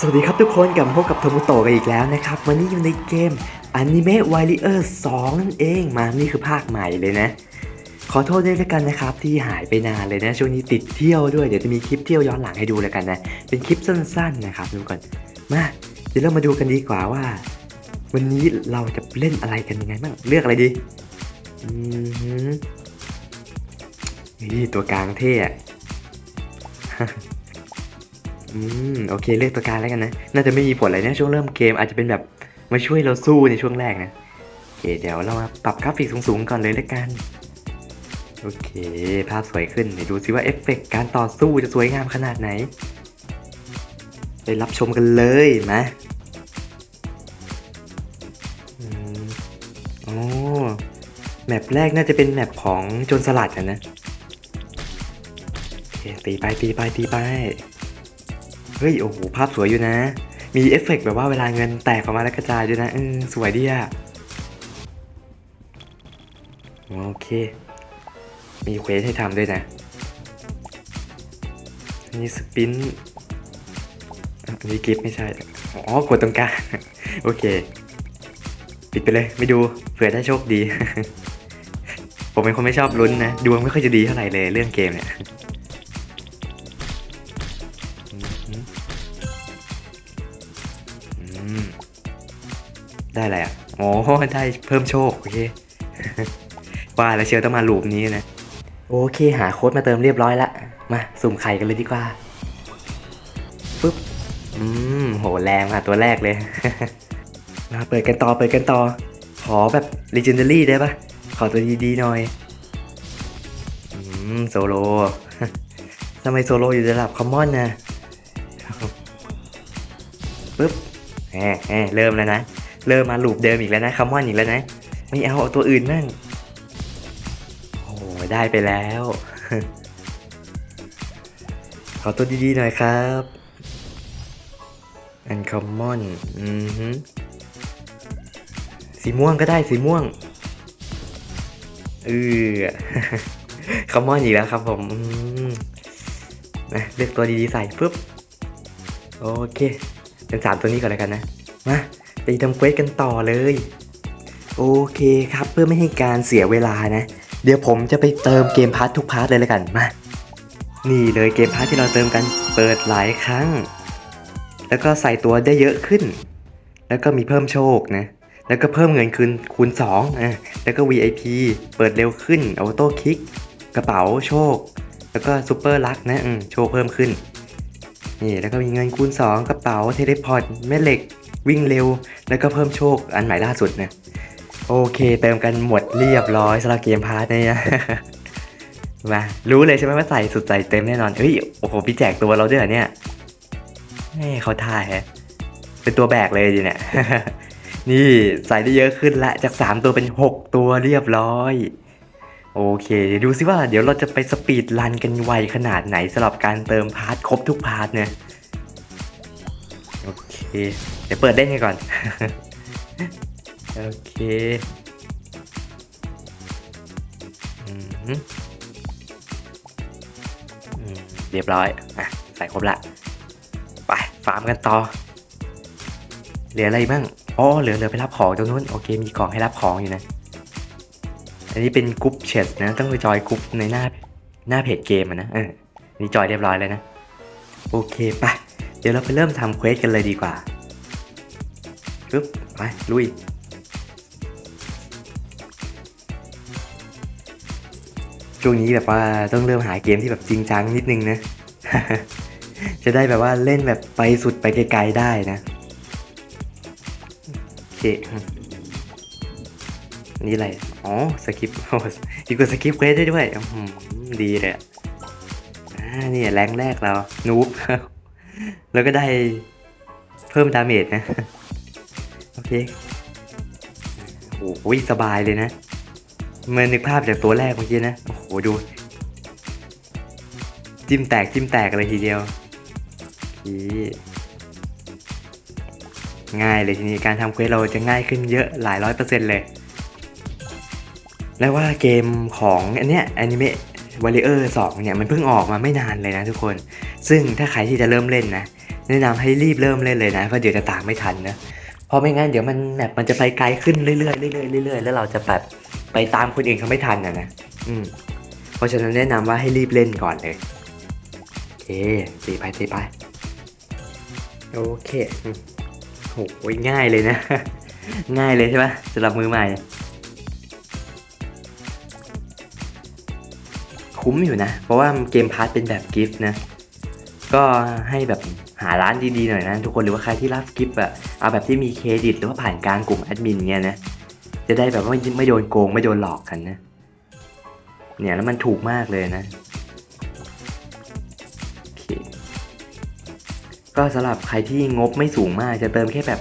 สวัสดีครับทุกคนกลับมาพบกับโทมุโตะกันอีกแล้วนะครับ วันนี้อยู่ในเกม Anime Warrior 2 นั่นเองมานี่คือภาคใหม่เลยนะ ขอโทษด้วยแล้วกันนะครับ ที่หายไปนานเลยนะ ช่วงนี้ติดเที่ยวด้วย เดี๋ยวจะมีคลิปเที่ยวย้อนหลังให้ดูแล้วกันนะ เป็นคลิปสั้นๆนะครับทุกคนมาเดี๋ยวเรามาดูกันดีกว่าว่า วันนี้เราจะเล่นอะไรกันยังไงบ้างเลือกอะไรดีอืมนี่ตัวกลางเท่ อืมโอเคเลือกตัวกางแล้วกันนะ น่าจะไม่มีผลอะไรนะช่วงเริ่มเกมอาจจะเป็นแบบมาช่วยเราสู้ในช่วงแรกนะโอเค เดี๋ยวเรามาปรับกราฟิกสูงๆก่อนเลยแล้วกัน โอเค ภาพสวยขึ้นเดี๋ยวดูซิว่าเอฟเฟกต์การต่อสู้จะสวยงามขนาดไหน ไปรับชมกันเลยมาโอ้แมปแรกน่าจะเป็นแมปของโจรสลัดอะนะโอเคตีไปตีไปตีไป เฮ้ยโอ้โหภาพสวยอยู่นะ มีเอฟเฟกต์แบบว่าเวลาเงินแตกออกมาแล้วกระจายด้วยนะเออสวยดีอะโอเค มีเควสให้ทำด้วยนะอันนี้สปินอะอันนี้กิฟไม่ใช่ อ๋อกดตรงกลางโอเค ปิดไปเลยไม่ดูเผื่อได้โชคดี ผมเป็นคนไม่ชอบลุ้นนะ ดวงไม่ค่อยจะดีเท่าไหร่เลยเรื่องเกมเนี่ย ได้อะไรอะโอ้ได้เพิ่มโชคโอเคว่าแล้วเชียวต้องมาลูปนี้นะ โอเคหาโค้ดมาเติมเรียบร้อยละมาสุ่มไข่กันเลยดีกว่าปึ๊บอืมโหแรงอะตัวแรกเลย มาเปิดกันต่อเปิดกันต่อ ขอแบบ Legendary ได้ปะขอตัวดีๆหน่อยอืมโซโลทำไมโซโลอยู่ระดับคอมมอนนะปึ๊บแหมแหมเริ่มแล้วนะ เริ่มมาลูปเดิมอีกแล้วนะคัมมอนอีกแล้วนะ ไม่เอาเอาตัวอื่นมั่งโอ้ได้ไปแล้ว ขอตัวดีๆหน่อยครับอันคัมมอนอือฮึสีม่วงก็ได้สีม่วงเออคัมมอนอีกแล้วครับผมอืมนะเลือกตัวดีๆใส่ปุ๊บโอเค เป็นสามตัวนี้ก่อนแล้วกันนะ มา ไปทำเควสกันต่อเลย โอเคครับเพื่อไม่ให้การเสียเวลานะ เดี๋ยวผมจะไปเติมเกมพาร์ททุกพาร์ทเลยแล้วกันมานี่เลยเกมพาร์ทที่เราเติมกันเปิดหลายครั้ง แล้วก็ใส่ตัวได้เยอะขึ้น แล้วก็มีเพิ่มโชคนะแล้วก็เพิ่มเงินคืนคูณ2อะแล้วก็ VIP เปิดเร็วขึ้นออโต้คลิก กระเป๋าโชค แล้วก็ซูเปอร์ลักนะโชคเพิ่มขึ้น นี่แล้วก็มีเงินคูณ 2 กระเป๋าเทเลพอร์ตแม่เหล็ก วิ่งเร็ว แล้วก็เพิ่มโชคอันใหม่ล่าสุดนะโอเคเติมกันหมดเรียบร้อยสำหรับเกมพาร์ทเนี่ยมารู้เลยใช่ไหมว่าใส่สุดใส่เต็มแน่นอนเฮ้ยโอ้โหพี่แจกตัวเราด้วยเหรอเนี่ยแม่เขาท่ายฮะเป็นตัวแบกเลยดิเนี่ยนี่ใส่ได้เยอะขึ้นละจาก 3 ตัวเป็น 6 ตัวเรียบร้อย โอเคเดี๋ยวดูซิว่าเดี๋ยวเราจะไปสปีดรันกันไวขนาดไหนสำหรับการเติมพาร์ทครบทุกพาร์ทเนี่ย เค เดี๋ยวเปิดเล่นกันก่อน โอเคอืเรียบร้อยอะใส่ครบละ ไป ฟาร์มกันต่อ เหลืออะไรบ้างอ๋อเหลือเหลือไปรับของตรงนู้น โอเค มีของให้รับของอยู่นะ อันนี้เป็นกรุ๊ปแชทนะ ต้องไปจอยกรุ๊ปในหน้าหน้าเพจเกมอะนะ เออ นี่จอยเรียบร้อยแล้วนะ โอเค ไป เดี๋ยวเราไปเริ่มทำเควสกันเลยดีกว่าปึ๊บไปลุย ช่วงนี้แบบว่าต้องเริ่มหาเกมที่แบบจริงจังนิดนึงนะ จะได้แบบว่าเล่นแบบไปสุดไปไกลๆได้นะโอเคนี่อะไร อ๋อสคริปโอ้ดีกว่าสคริปเควสได้ด้วยอื้อหือดีเลยอะอ่านี่แรงแรกเรานูบ แล้วก็ได้เพิ่มดาเมจนะ โอเค โอ้โหสบายเลยนะเมื่อนึกภาพจากตัวแรกเมื่อกี้นะ โอ้โห ดู จิ้มแตกจิ้มแตกอะไรทีเดียวง่ายเลยทีนี้การทำเควสเราจะง่ายขึ้นเยอะหลายร้อยเปอร์เซ็นต์เลย และว่าเกมของอันเนี้ยอนิเมะวอลเลอร์สองเนี่ย มันเพิ่งออกมาไม่นานเลยนะทุกคน ซึ่งถ้าใครที่จะเริ่มเล่นนะแนะนำให้รีบเริ่มเล่นเลยนะเพราะเดี๋ยวจะตามไม่ทันนะเพราะไม่งั้นเดี๋ยวมันแบบมันจะไปไกลขึ้นเรื่อยๆเรื่อยๆเรื่อยๆแล้วเราจะแบบไปตามคนอื่นเขาไม่ทันนะนะอืมเพราะฉะนั้นแนะนำว่าให้รีบเล่นก่อนเลยโอเคตีไปตีไปโอเคอืมโหง่ายเลยนะ ง่ายเลยใช่ปะสำหรับมือใหม่คุ้มอยู่นะ เพราะว่าเกมพาร์ทเป็นแบบกิฟต์นะ ก็ให้แบบหาร้านดีๆหน่อยนะทุกคนหรือว่าใครที่รับกิฟต์อะเอาแบบที่มีเครดิตหรือว่าผ่านกางกลุ่มแอดมินเงี้ยนะจะได้แบบว่าไม่ไม่โดนโกงไม่โดนหลอกกันนะ เนี่ยแล้วมันถูกมากเลยนะโอเคก็สำหรับใครที่งบไม่สูงมากจะเติมแค่แบบ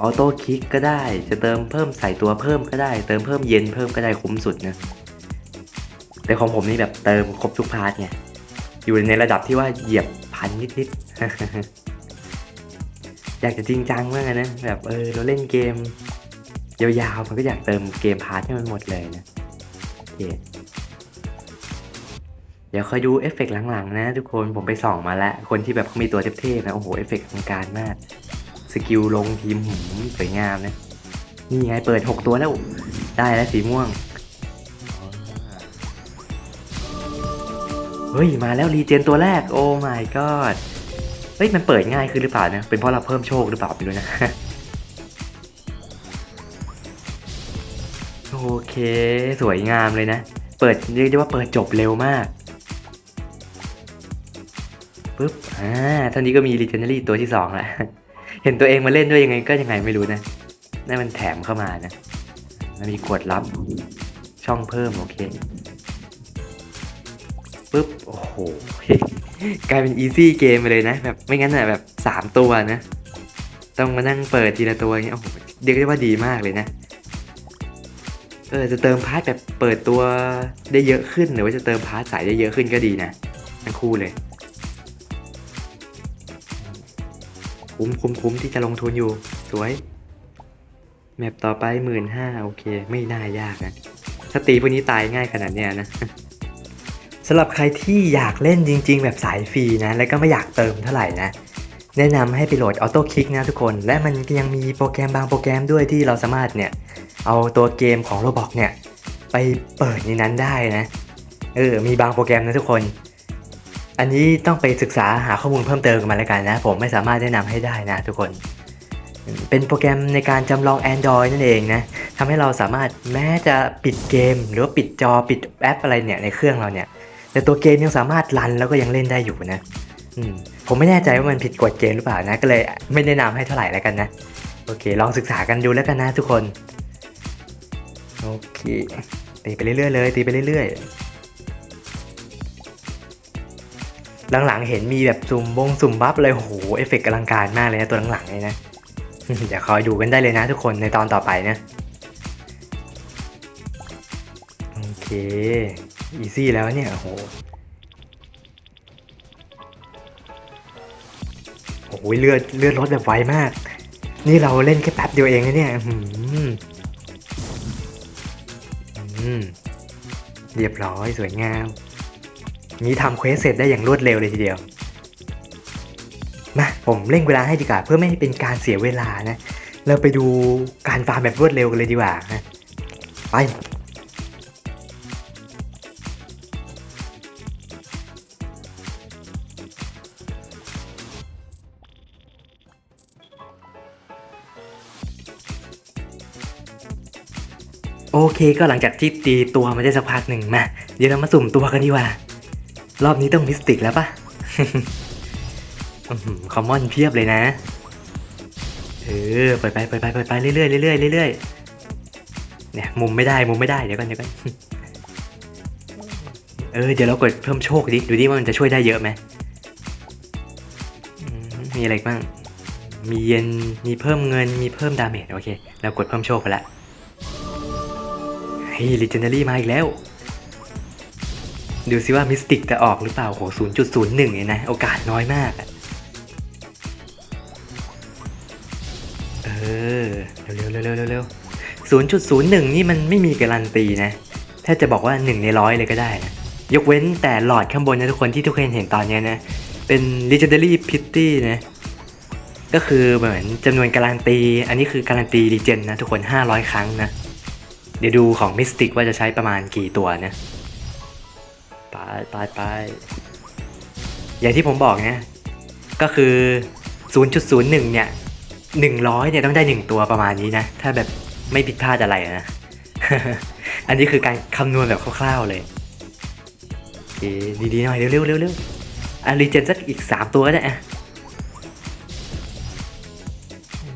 ออโต้คลิกก็ได้ จะเติมเพิ่มใส่ตัวเพิ่มก็ได้ เติมเพิ่มเย็นเพิ่มก็ได้คุ้มสุดนะแต่ของผมนี่แบบเติมครบทุกพาร์ทไงอยู่ในระดับที่ว่าเหยียบ พันนิดๆ อยากจะจริงจังมากนะ แบบเออเราเล่นเกม ยาวๆ มันก็อยากเติมเกมพาร์ทให้มันหมดเลยนะโอเคเดี๋ยวคอยดูเอฟเฟกต์หลังๆนะทุกคนผมไปส่องมาแล้ว คนที่แบบเขามีตัวเทพๆนะ โอ้โห เอฟเฟกต์ทางการมาก สกิลลงทีมหืมสวยงามนะ นี่ไงเปิด 6 ตัวแล้ว ได้แล้วสีม่วง เฮ้ย มาแล้วรีเจนตัวแรก โอ้ my god เฮ้ย มันเปิดง่ายขึ้นหรือเปล่านะเป็นเพราะเราเพิ่มโชคหรือเปล่าไม่รู้นะ โอเค สวยงามเลยนะ เปิดเรียกได้ว่าเปิดจบเร็วมากปุ๊บ อ่าเท่านี้ก็มี Legendary ตัวที่สองแล้ว เห็นตัวเองมาเล่นด้วยยังไงก็ยังไงไม่รู้นะนั่นมันแถมเข้ามานะมันมีกดรับช่องเพิ่มโอเค โอ้โห กลายเป็นอีซี่เกมไปเลยนะ แบบไม่งั้นอะแบบสามตัวนะ ต้องมานั่งเปิดทีละตัวอย่างเงี้ยโอ้โหเรียกได้ว่าดีมากเลยนะ เออจะเติมพาร์ทแบบเปิดตัวได้เยอะขึ้นหรือว่าจะเติมพาร์ทสายได้เยอะขึ้นก็ดีนะทั้งคู่เลย คุ้มคุ้มคุ้มที่จะลงทุนอยู่ สวย แมปต่อไปหมื่นห้าโอเค ไม่น่ายากนะ ถ้าตีพวกนี้ตายง่ายขนาดเนี้ยนะ สำหรับใครที่อยากเล่นจริง ๆ แบบสายฟรีนะแล้วก็ไม่อยากเติมเท่าไหร่นะแนะนำให้ไปโหลดออโต้คลิกนะทุกคน และมันก็ยังมีโปรแกรมบางโปรแกรมด้วยที่เราสามารถเนี่ยเอาตัวเกมของ Roblox เนี่ยไปเปิดในนั้นได้นะเออมีบางโปรแกรมนะทุกคน อันนี้ต้องไปศึกษาหาข้อมูลเพิ่มเติมกันมาแล้วกันนะ ผมไม่สามารถแนะนำให้ได้นะทุกคน เป็นโปรแกรมในการจำลอง Android นั่นเองนะทำให้เราสามารถแม้จะปิดเกม หรือว่าปิดจอปิดแอปอะไรเนี่ยในเครื่องเราเนี่ย แต่ตัวเกมยังสามารถรันแล้วก็ยังเล่นได้อยู่นะมผมไม่แน่ใจว่ามันผิดกฎเกมหรือเปล่านะ ก็เลยไม่แนะนำให้เท่าไหร่แล้วกันนะ โอเค ลองศึกษากันดูแล้วกันนะทุกคน โอเค ตีไปเรื่อยๆเลย ตีไปเรื่อยๆ หลังๆ เห็นมีแบบสุ่มบงสุ่มบัฟเลยโอ้โหเอฟเฟกต์อลังการมากเลยนะตัวหลังๆเลยนะเดี๋ยวคอยดูกันได้เลยนะทุกคนในตอนต่อไปนะ โอเค อีซี่แล้วเนี่ยโอ้โหโอ้โหเลือดเลือดลดแบบไวมาก นี่เราเล่นแค่แป๊บเดียวเองนะเนี่ยอืมอืมเรียบร้อยสวยงาม นี้ทำเควสเสร็จได้อย่างรวดเร็วเลยทีเดียวมาผมเร่งเวลาให้ดีกว่าเพื่อไม่ให้เป็นการเสียเวลานะ เราไปดูการฟาร์มแบบรวดเร็วกันเลยดีกว่านะ ไป เคก็หลังจากที่ตีตัวมาได้สักพักหนึ่งมาเดี๋ยวเรามาสุ่มตัวกันดีกว่า รอบนี้ต้องมิสติกแล้วปะคอมมอนเพียบเลยนะ เออไปไปไปไปไปไปเรื่อยเรื่อยเรื่อยเรื่อยเนี่ยมุมไม่ได้มุมไม่ได้เดี๋ยวกันเดี๋ยวกันเออเดี๋ยวเรากดเพิ่มโชคดิดูดิว่ามันจะช่วยได้เยอะไหมมีอะไรบ้าง มีเย็นมีเพิ่มเงินมีเพิ่มดาเมจโอเคเรากดเพิ่มโชคไปแล้ว ฮ้ย Legendary มาอีกแล้ว ดูซิว่ามิสติกจะออกหรือเปล่าโห0.01เนี่ยนะ โอกาสน้อยมาก เออ เร็วเร็วเร็วเร็วเร็ว0.01 นี่มันไม่มีการันตีนะ ถ้าจะบอกว่า 1 ในร้อยเลยก็ได้นะ ยกเว้นแต่หลอดข้างบนนะทุกคนที่ทุกคนเห็นตอนนี้นะ เป็น Legendary Pitty นะ ก็คือเหมือนจำนวนการันตี อันนี้คือการันตีรีเจนนะทุกคน 500 ครั้งนะ เดี๋ยวดูของมิสติกว่าจะใช้ประมาณกี่ตัวนะไปไปไปอย่างที่ผมบอกนะก็คือ 0.01 เนี่ย 100 เนี่ยต้องได้ 1 ตัวประมาณนี้นะ ถ้าแบบไม่ผิดพลาดอะไรนะ อันนี้คือการคำนวณแบบคร่าวๆเลยโอเคดีๆหน่อย เร็วๆเร็วๆอะรีเจนสักอีก 3 ตัวก็ได้อะอื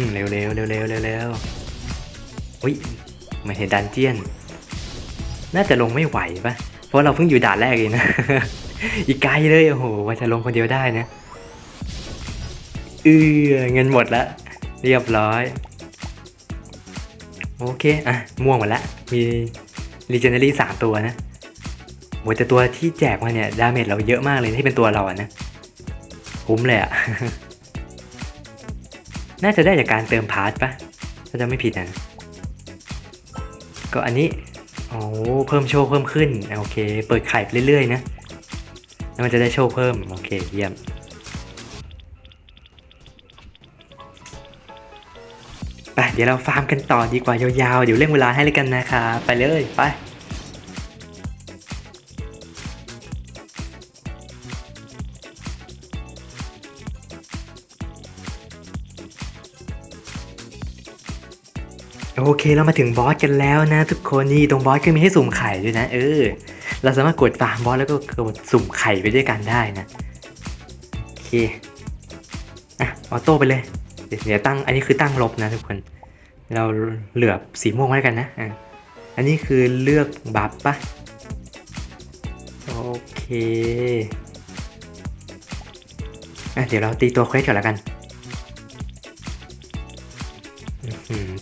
มเร็วๆเร็วๆเร็วๆเร็วๆอุ้ย ไมาเห็นดันเจียน น่าจะลงไม่ไหวปะเพราะเราเพิ่งอยู่ด่านแรกเองนะ อีกไกลเลยโอ้โหว่าจะลงคนเดียวได้นะเออเงินหมดแล้วเรียบร้อย โอเค อะ ม่วงหมดละ มี Legendary สามตัวนะโหแต่ตัวที่แจกมาเนี่ย ดาเมจเราเยอะมากเลยที่เป็นตัวเราอะนะคุ้มเลยอะน่าจะได้จากการเติมพาร์ทปะถ้าจะไม่ผิดนะ ก็อันนี้โอ้เพิ่มโชคเพิ่มขึ้นโอเค เปิดไข่ไปเรื่อยๆนะแล้วมันจะได้โชคเพิ่มโอเคเยี่ยมไปเดี๋ยวเราฟาร์มกันต่อดีกว่ายาวๆเดี๋ยวเร่งเวลาให้เลยกันนะคะไปเลยไป เคเรามาถึงบอสกันแล้วนะ ทุกคนนี่ตรงบอสก็มีให้สุ่มไข่ด้วยนะ เออ เราสามารถกดฟาร์มบอสแล้วก็กดสุ่มไข่ไปด้วยกันได้นะโอเคอะออโต้ไปเลยเดี๋ยวตั้งอันนี้คือตั้งลบนะทุกคน เราเหลือบสีม่วงไว้กันนะอะอันนี้คือเลือกบัฟปะโอเคอะเดี๋ยวเราตีตัวเควสก่อนแล้วกัน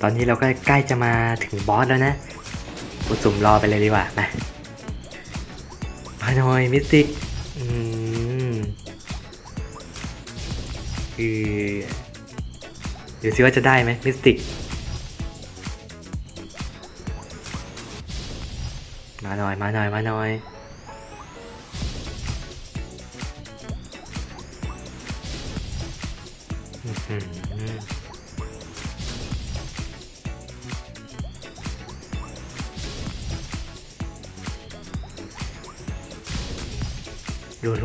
ตอนนี้เราก็ใกล้จะมาถึงบอสแล้วนะกดสุ่มรอไปเลยดีกว่ามาพานอยมิสติกอืมคือเดี๋ยวซิว่าจะได้ไหมมิสติก มาหน่อย มาหน่อย มาหน่อย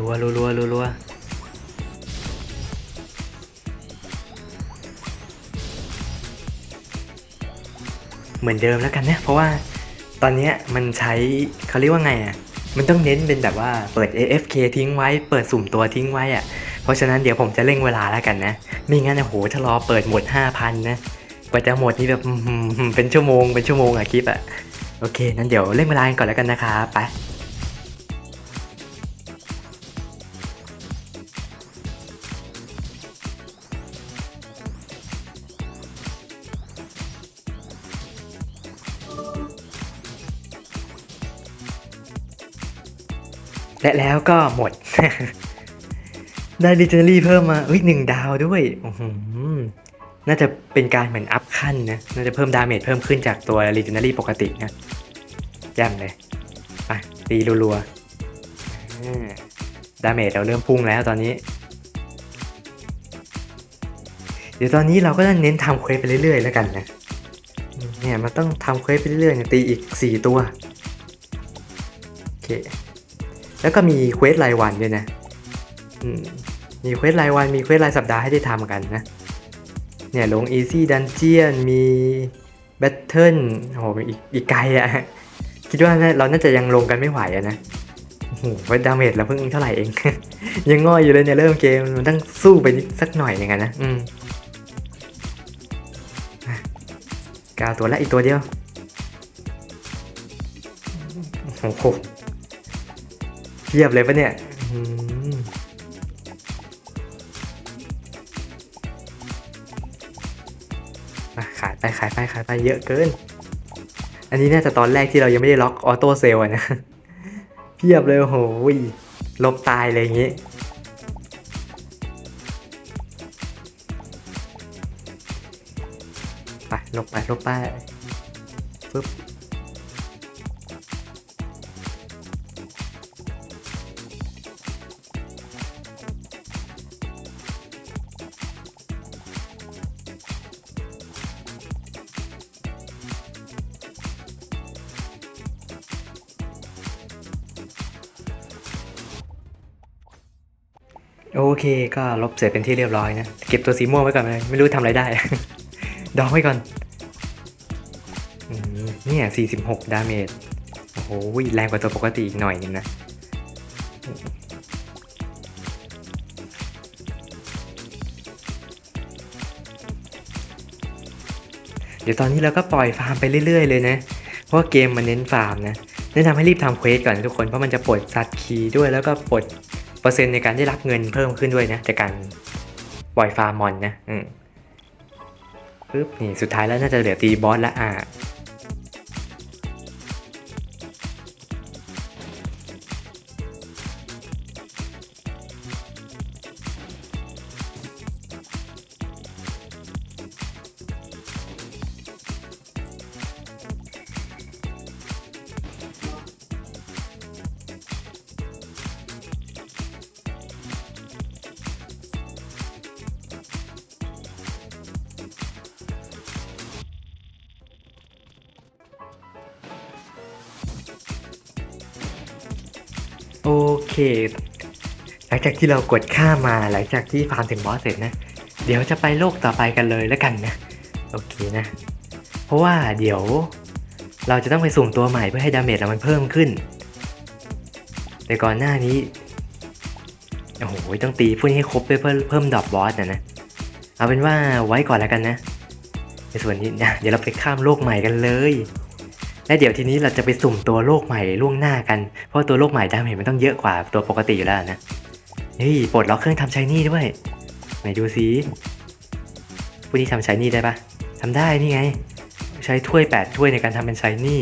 รัวรัวรัวรัวรัวเหมือนเดิมแล้วกันนะ เพราะว่าตอนนี้มันใช้เขาเรียกว่าไงอะ มันต้องเน้นเป็นแบบว่าเปิด AFK ทิ้งไว้ เปิดสุ่มตัวทิ้งไว้อะ เพราะฉะนั้นเดี๋ยวผมจะเร่งเวลาแล้วกันนะ ไม่งั้นโอ้โหถ้ารอเปิดหมด 5,000 นะกว่าจะหมดนี่แบบเป็นชั่วโมงเป็นชั่วโมงอะคลิปอะโอเคนั้นเดี๋ยวเร่งเวลากันก่อนแล้วกันนะคะไป และแล้วก็หมด ได้ดิจิทัลี่เพิ่มมาเอ้ยหนึ่งดาวด้วยน่าจะเป็นการเหมือนอัพขั้นนะ น่าจะเพิ่มดาเมจเพิ่มขึ้นจากตัว Legendary ปกตินะแจ่มเลยไปตีรัวๆดาเมจเราเริ่มพุ่งแล้วตอนนี้ เดี๋ยวตอนนี้เราก็ต้องเน้นทำเควสไปเรื่อยๆแล้วกันนะ เนี่ยมันต้องทำเควสไปเรื่อยๆตีอีก 4 ตัว โอเค แล้วก็มีเควสรายวันด้วยนะมีเควสรายวัน มีเควสรายสัปดาห์ให้ได้ทำกันนะ เนี่ยลง Easy Dungeon มี Battle โอ้โหอีกอีกไกลอะคิดว่าน่าเราน่าจะยังลงกันไม่ไหวอะนะโอ้โหวดาเมจเราเพิ่งเท่าไหร่เอง ยังง่อยอยู่เลยเนี่ยเริ่มเกมมันต้องสู้ไปสักหน่อยอย่างนั้นนะ อืม กาตัวแล้วอีกตัวเดียว โอ้โหเทียบเลยปะเนี่ยขายไปขายไปขายไปเยอะเกิน อันนี้น่าจะตอนแรกที่เรายังไม่ได้ล็อกออโต้เซลอะนะ เพียบเลยโอ้โหลบตายเลยอย่างงี้ ลงไปปึ๊บโอเคก็ลบเสร็จเป็นที่เรียบร้อยนะ เก็บตัวสีม่วงไว้ก่อนเลย ไม่รู้ทำอะไรได้ ดองไว้ก่อน เนี่ย 46 ดาเมจ โอ้โหแรงกว่าตัวปกติอีกหน่อยนึงนะ เดี๋ยวตอนนี้เราก็ปล่อยฟาร์มไปเรื่อย ๆ เลยนะ เพราะเกมมันเน้นฟาร์มนะ แนะนำให้รีบทำเควสก่อนนะทุกคน เพราะมันจะปลดซัดคีย์ด้วยแล้วก็ปลดเปอร์เซ็นต์ในการได้รับเงินเพิ่มขึ้นด้วยนะจากการปล่อยฟาร์มมอนนะ อืมปึ๊บนี่สุดท้ายแล้วน่าจะเหลือตีบอสละอะ หลังจากที่เรากดข้ามาหลังจากที่ฟาร์มถึงบอสเสร็จนะ เดี๋ยวจะไปโลกต่อไปกันเลยแล้วกันนะ โอเคนะ เพราะว่าเดี๋ยว เราจะต้องไปสุ่มตัวใหม่เพื่อให้ดาเมจเรามันเพิ่มขึ้นแต่ก่อนหน้านี้โอ้โหต้องตีพวกนี้ให้ครบเพื่อเพิ่มดรอปบอสนะนะเอาเป็นว่าไว้ก่อนแล้วกันนะ ในส่วนนี้นะเดี๋ยวเราไปข้ามโลกใหม่กันเลย และเดี๋ยวทีนี้เราจะไปสุ่มตัวโลกใหม่ล่วงหน้ากัน เพราะว่าตัวโลกใหม่ดาเมจมันต้องเยอะกว่าตัวปกติอยู่แล้วนะ เฮ้ยปลดล็อกเครื่องทำชายนี่ด้วย ไหนดูซิผู้นี้ทำชายนี่ได้ปะทำได้นี่ไง ใช้ถ้วย 8 ถ้วยในการทำเป็นชายนี่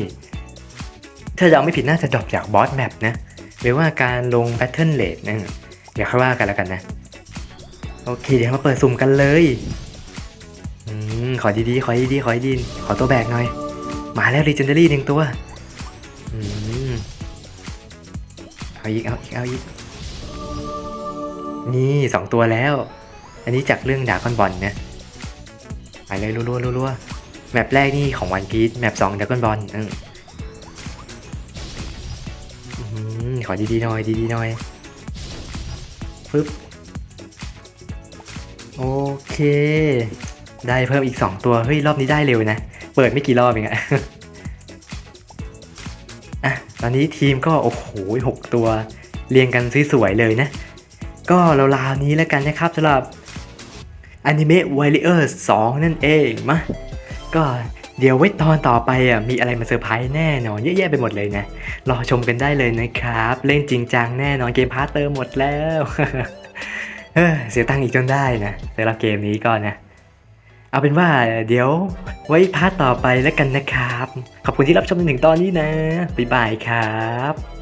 ถ้าเราไม่ผิดน่าจะดรอปจากบอสแมปนะ หรือว่าการลงแพทเทิร์นเลทนะเดี๋ยวค่อยว่ากันแล้วกันนะ โอเค เดี๋ยวมาเปิดสุ่มกันเลย อืม ขอดีๆ ขอดีๆ ขอดีๆขอตัวแบกหน่อย มาแล้ว Legendary หนึ่งตัวอเอาอีก เอาอีก เอาอีก นี่สองตัวแล้ว อันนี้จากเรื่องดาคอนบอลนะไปเลยรัวๆรัวๆแมปแรกนี่ของวันพี e แมปสองดาคอนบอลอืขอดีๆหน่อยดีๆหน่อยปึ๊บโอเค ได้เพิ่มอีก 2 ตัว เฮ้ย รอบนี้ได้เร็วนะ เปิดไม่กี่รอบเองอะอะตอนนี้ทีมก็โอ้โหหกตัวเรียงกันสวยๆเลยนะ ก็ราวๆนี้แล้วกันนะครับสำหรับ Anime Warriors 2 นั่นเองมาก็เดี๋ยวไว้ตอนต่อไปอะมีอะไรมาเซอร์ไพรส์แน่นอนเยอะแยะไปหมดเลยนะ รอชมกันได้เลยนะครับ เล่นจริงจังแน่นอนเกมพาร์ตเตอร์หมดแล้วเสียตังค์อีกจนได้นะสำหรับเกมนี้ก็นะ เอาเป็นว่าเดี๋ยวไว้พาร์ทต่อไปแล้วกันนะครับ ขอบคุณที่รับชมจนถึงตอนนี้นะ บ๊ายบายครับ